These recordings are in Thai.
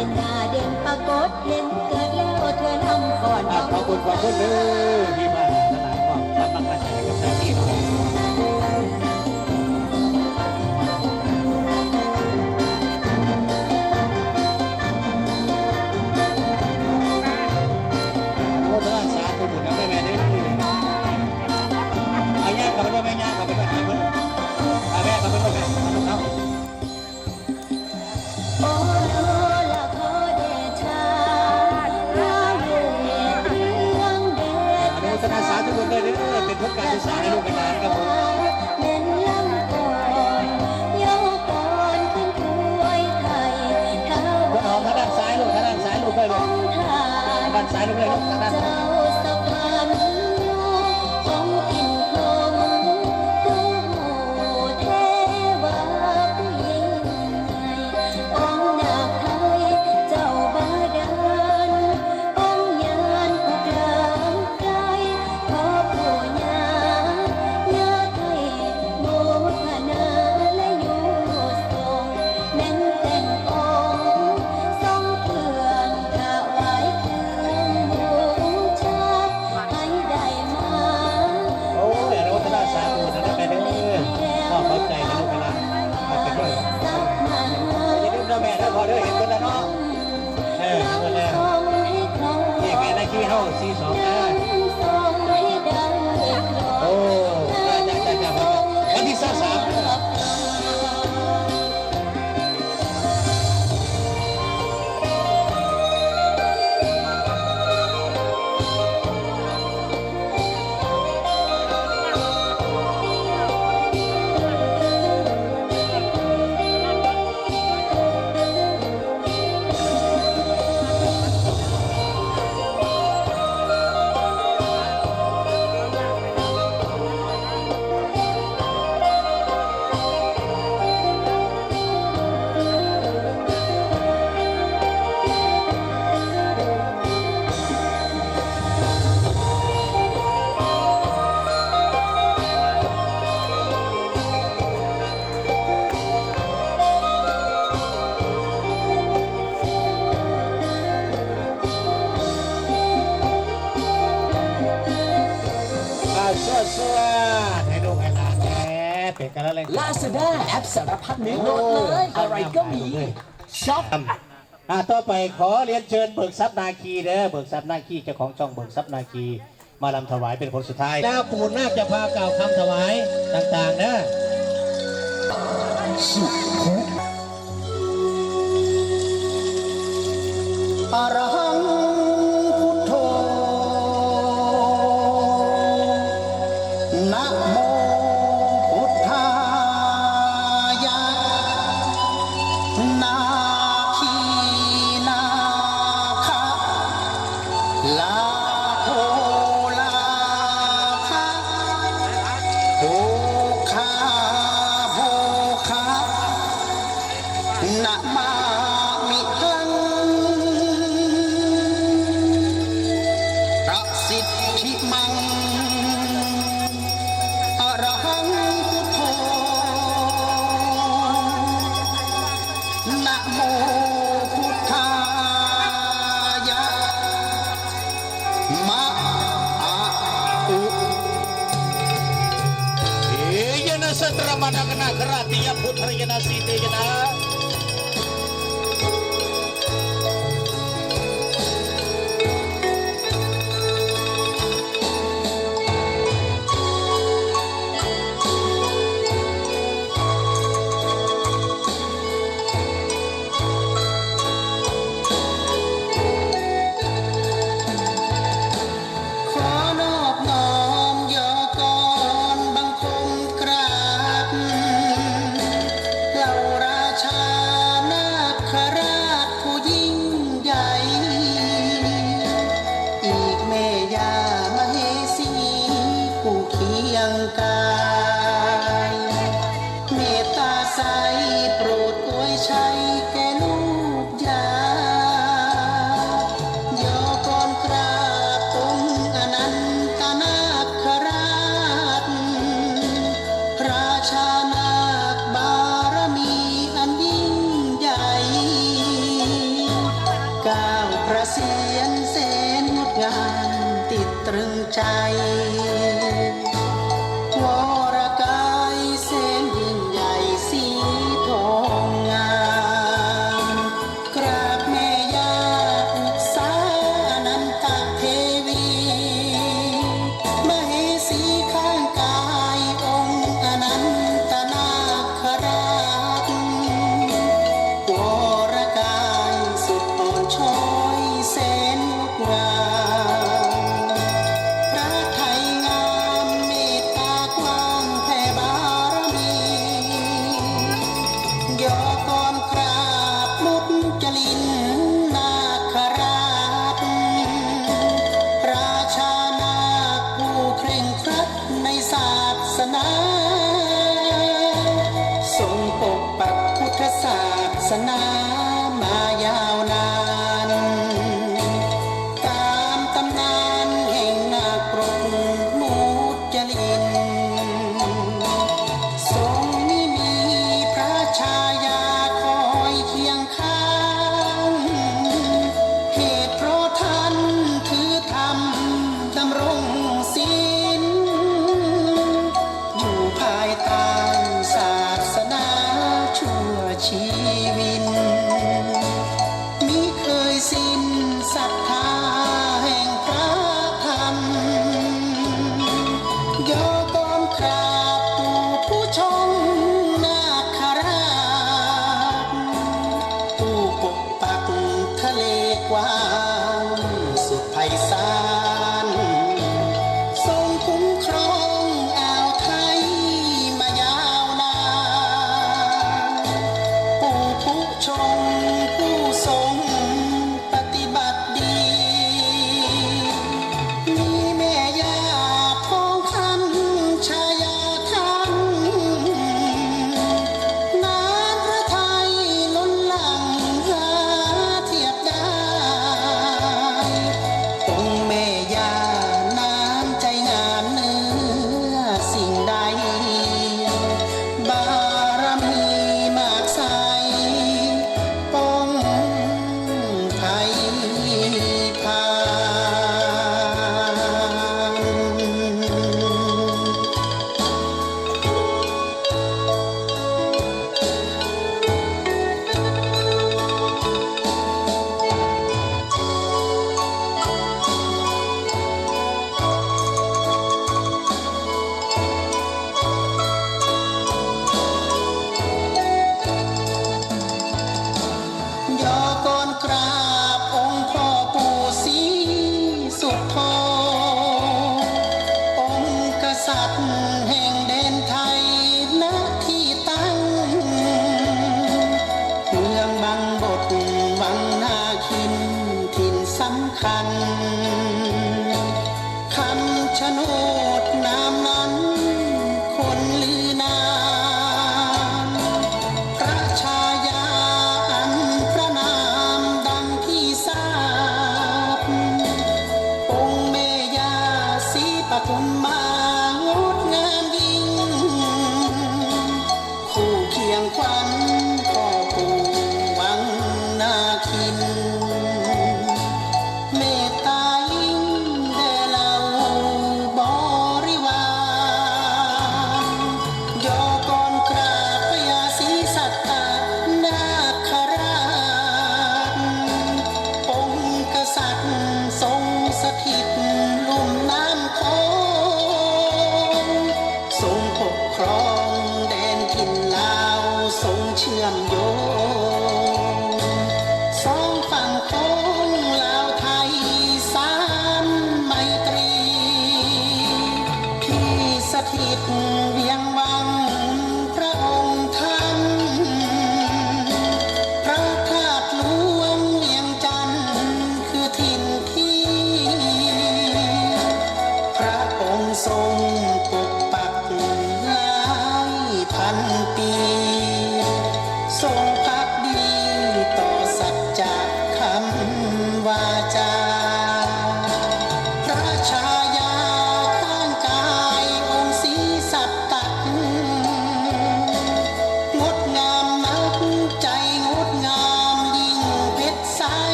ห็นหน้าเด่นปรากฏเห็นเกิดแล้วเธอนำก่อน ขอบคุณขอบคุณเลยที่มาหลานานความตั้งใจกับหน้าที่ กการศึกษาให้ลูกเป็นล้านครับผมด้านซ้ายลูกด้านซ้ายลูกด้วยลูกด้านซ้ายลูกด้วยลูกด้านซ้าย ในขี้ เป็นกันแล้วเลยลาซาด้าแอปสารพัดนึกโหลดเลย อะไรก็มีช็อป อ่าต่อไปขอเรียนเชิญเบิกทรัพย์นาคีเด้อเบิกทรัพย์นาคีเจ้าของช่องเบิกทรัพย์นาคี มาลำถวายเป็นคนสุดท้ายแล้วปู่นาคจะพากล่าวคำถวายต่างๆนะสุขุอรหั ล นาค ない ไทย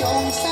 จง